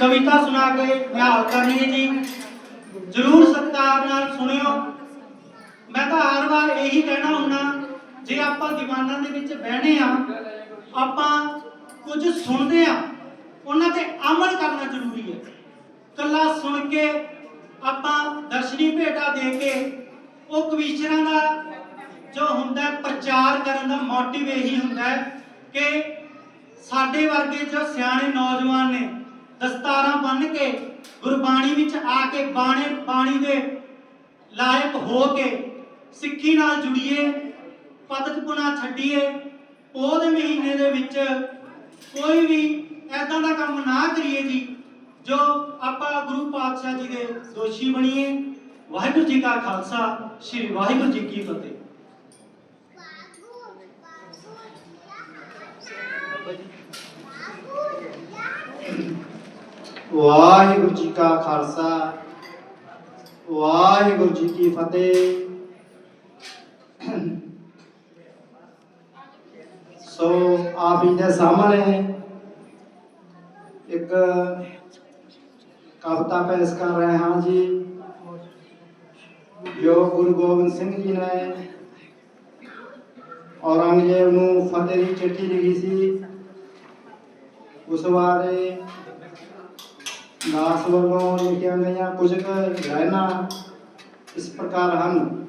ਕਵਿਤਾ ਸੁਣਾ ਕੇ ਨਿਹਾਲ ਕਰਨੀ ਹੈ ਜੀ। ਜਰੂਰ ਸਤਿਕਾਰ ਨਾਲ ਸੁਣਿਓ। ਮੈਂ ਤਾਂ ਹਰ ਵਾਰ ਇਹੀ ਕਹਿਣਾ ਹੁੰਦਾ, ਜੇ ਆਪਾਂ ਦੀਵਾਨਾਂ ਦੇ ਵਿੱਚ ਬਹਿਣੇ ਆ, ਆਪਾਂ ਕੁਝ ਸੁਣਦੇ ਆ, ਉਹਨਾਂ ਤੇ ਅਮਲ ਕਰਨਾ ਜ਼ਰੂਰੀ ਹੈ। ਕੱਲਾ ਸੁਣ ਕੇ ਆਪਾਂ ਦਰਸ਼ਨੀ ਭੇਟਾ ਦੇ ਕੇ ਉਹ ਕਵੀਸ਼ਰਾਂ ਦਾ ਜੋ ਹੁੰਦਾ ਪ੍ਰਚਾਰ ਕਰਨ ਦਾ ਮੋਟਿਵ ਇਹੀ ਹੁੰਦਾ ਕਿ ਸਾਡੇ ਵਰਗੇ ਜੋ ਸਿਆਣੇ ਨੌਜਵਾਨ ਨੇ ਦਸਤਾਰਾਂ ਬੰਨ ਕੇ ਗੁਰਬਾਣੀ ਵਿੱਚ ਆ ਕੇ ਬਾਣੇ, ਬਾਣੀ ਦੇ ਲਾਇਕ ਹੋ ਕੇ ਸਿੱਖੀ ਨਾਲ ਜੁੜੀਏ ਪਤਕਪੁਣਾ ਛੱਡੀਏ, ਪੋਹ ਦੇ ਮਹੀਨੇ ਦੇ ਵਿੱਚ ਕੋਈ ਵੀ ਐਦਾਂ ਦਾ ਕੰਮ ਨਾ ਕਰੀਏ ਜੀ, ਜੋ ਆਪਾਂ ਗੁਰੂ ਪਾਤਸ਼ਾਹ ਜੀ ਦੇ ਦੋਸ਼ੀ ਬਣੀਏ। ਵਾਹਿਗੁਰੂ ਜੀ ਕਾ ਖਾਲਸਾ, ਸ੍ਰੀ ਵਾਹਿਗੁਰੂ ਜੀ ਕੀ ਫਤਿਹ। ਵਾਹਿਗੁਰੂ ਜੀ ਕਾ ਖਾਲਸਾ, ਵਾਹਿਗੁਰੂ ਜੀ ਕੀ ਫਤਿਹ। ਸੋ ਆਪ ਜੀ ਦੇ ਸਾਹਮਣੇ ਇੱਕ ਕਵਿਤਾ ਪੇਸ਼ ਕਰ ਰਹੇ ਹਾਂ ਜੀ, ਜੋ ਗੁਰੂ ਗੋਬਿੰਦ ਸਿੰਘ ਜੀ ਨੇ ਔਰੰਗਜ਼ੇਬ ਨੂੰ ਫਤਿਹ ਦੀ ਚਿੱਠੀ ਲਿਖੀ ਸੀ। ਉਸ ਬਾਰੇ ਦਾਸ ਵੱਲੋਂ ਲਿਖੀਆਂ ਗਈਆਂ ਕੁਝ ਕੁ ਲਾਈਨਾਂ ਇਸ ਪ੍ਰਕਾਰ ਹਨ।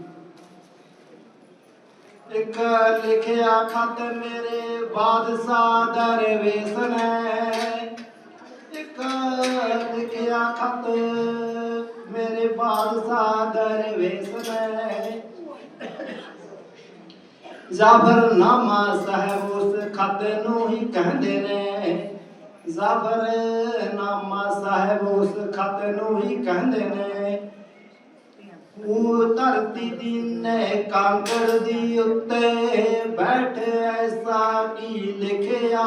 ਇੱਕ ਲਿਖਿਆ ਖਤ, ਮੇਰੇ ਬਾਦਸ਼ਾਹ ਦਰਵੇਸ਼ ਨੇ ਇੱਕ ਲਿਖਿਆ ਖਤ, ਮੇਰੇ ਬਾਦਸ਼ਾਹ ਦਰਵੇਸ਼ ਨੇ ਜ਼ਾਫਰਨਾਮਾ ਸਾਹਿਬ ਉਸ ਖਤ ਨੂੰ ਹੀ ਕਹਿੰਦੇ ਨੇ। ਜ਼ਾਫਰਨਾਮਾ ਸਾਹਿਬ ਉਸ ਖਤ ਨੂੰ ਹੀ ਕਹਿੰਦੇ ਨੇ। ਉਹ ਧਰਤੀ ਦੀ ਨੇ ਕਾਂਗੜ ਦੀ ਉੱਤੇ ਬੈਠ ਐਸਾ ਕੀ ਲਿਖਿਆ?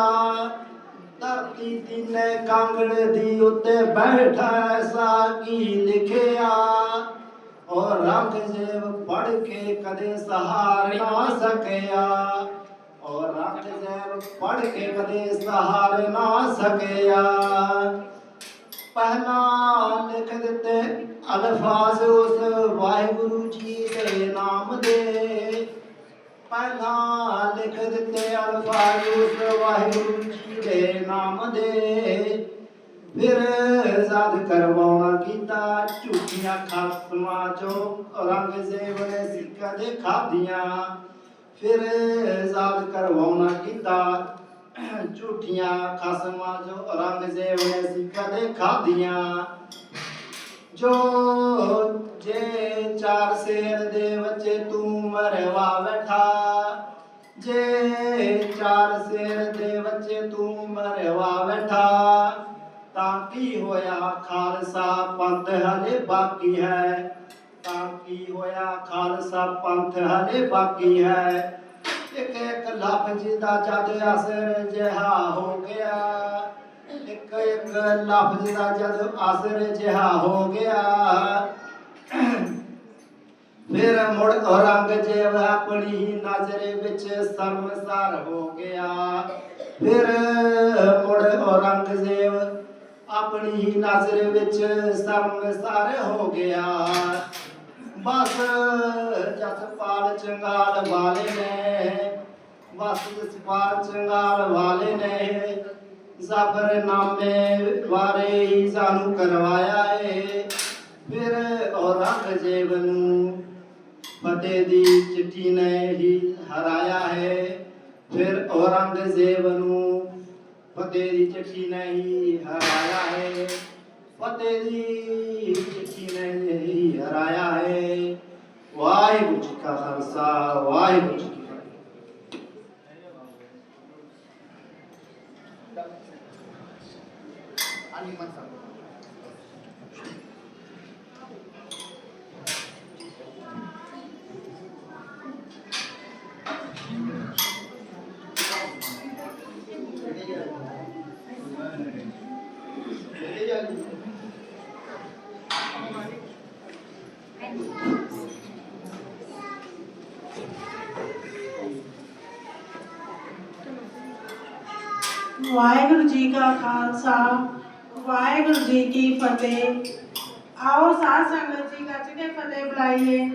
ਧਰਤੀ ਦੀ ਨੇ ਕਾਂਗੜ ਦੀ ਉੱਤੇ ਬੈਠ ਐਸਾ ਕੀ ਲਿਖਿਆ? ਔਰ ਰੰਗਜ਼ੇਬ ਪੜ ਕੇ ਕਦੇ ਸਹਾਰ ਨਾ ਸਕਿਆ। ਔਰ ਰੰਗਜ਼ੇਬ ਪੜ ਕੇ ਕਦੇ ਸਹਾਰ ਨਾ ਸਕਿਆ। ਪਹਿਲਾ ਲਿਖ ਦਿੱਤੇ ਅਲਫਾਜ਼ ਉਸ ਵਾਹਿਗੁਰੂ ਜੀ ਦੇ ਨਾਮ ਦੇ। ਪਹਿਲਾ ਲਿਖ ਦਿੱਤੇ ਅਲਫਾਜ਼ ਉਸ ਵਾਹਿਗੁਰੂ ਜੀ ਦੇ ਨਾਮ ਦੇ। ਫਿਰ ਜ਼ਦ ਕਰਵਾਉਣਾ ਕੀਤਾ ਝੂਠੀਆਂ ਖਸਮਾਂ ਚੋਂ, ਔਰੰਗਜ਼ੇਬ ਨੇ ਸਿੱਕਾ ਦੇ ਖਾਦੀਆਂ ਫਿਰ ਜ਼ਦ ਕਰਵਾਉਣਾ ਕੀਤਾ ਝੂਠੀਆਂ ਖਸਮਾਂ ਜੋ ਰੰਗਜ਼ੇਬ ਨੇ ਸਿੱਕਾ ਦੇ ਖਾਦੀਆਂ ਜੋ ਜੇ ਚਾਰ ਸ਼ੇਰ ਦੇ ਬੱਚੇ ਤੂੰ ਮਰਵਾ ਬੈਠਾ। ਜੇ ਚਾਰ ਸ਼ੇਰ ਦੇ ਬੱਚੇ ਤੂੰ ਮਰਵਾ ਬੈਠਾ, ਤਾਂ ਕੀ ਹੋਇਆ? ਖਾਲਸਾ ਪੰਥ ਹਲੇ ਬਾਕੀ ਹੈ। ਤਾਂ ਕੀ ਹੋਇਆ? ਖਾਲਸਾ ਪੰਥ ਹਲੇ ਬਾਕੀ ਹੈ। ਇੱਕ ਇੱਕ ਲਫ਼ਜ਼ ਦਾ ਜਦ ਅਸਰ ਜਿਹਾ ਹੋ ਗਿਆ। ਇੱਕ ਇੱਕ ਲਫ਼ਜ਼ ਦਾ ਜਦ ਅਸਰ ਜਿਹਾ ਹੋ ਗਿਆ। ਫਿਰ ਮੁੜ ਔਰੰਗਜ਼ੇਬ ਆਪਣੀ ਹੀ ਨਜ਼ਰ ਵਿੱਚ ਸ਼ਰਮਸਾਰ ਹੋ ਗਿਆ। ਫਿਰ ਮੁੜ ਔਰੰਗਜ਼ੇਬ ਆਪਣੀ ਹੀ ਨਜ਼ਰ ਵਿੱਚ ਸ਼ਰਮਸਾਰ ਹੋ ਗਿਆ। ਚੰਗਾਲ ਵਾਲੇ ਨੇ ਬਸ ਜਸਪਾਲ ਚੰਗਾਲ ਵਾਲੇ ਨੇ ਜ਼ਫਰਨਾਮੇ ਬਾਰੇ ਹੀ ਸਾਨੂੰ ਕਰਵਾਇਆ ਏ। ਫਿਰ ਔਰੰਗਜ਼ੇਬ ਨੂੰ ਫਤਿਹ ਦੀ ਚਿੱਠੀ ਨੇ ਹੀ ਹਰਾਇਆ ਹੈ ਫਿਰ ਔਰੰਗਜ਼ੇਬ ਨੂੰ ਫਤਿਹ ਦੀ ਚਿੱਠੀ ਨੇ ਹੀ ਹਰਾਇਆ ਹੈ ਫਤਿਹ ਦੀ ਚਿੱਠੀ ਨੇ ਹੀ ਹਰਾਇਆ ਹੈ ਵਾਹਿਗੁਰੂ ਵਾਹਿਗੁਰੂ ਜੀ ਕੀ ਫਤਿਹ ਵਾਹਿਗੁਰੂ ਜੀ ਕਾ ਖਾਲਸਾ, ਵਾਹਿਗੁਰੂ ਜੀ ਕੀ ਫਤਿਹ। ਆਓ ਸਾਧ ਸੰਗਤ ਜੀ, ਗੱਜ ਕੇ ਫਤਿਹ ਬੁਲਾਈਏ।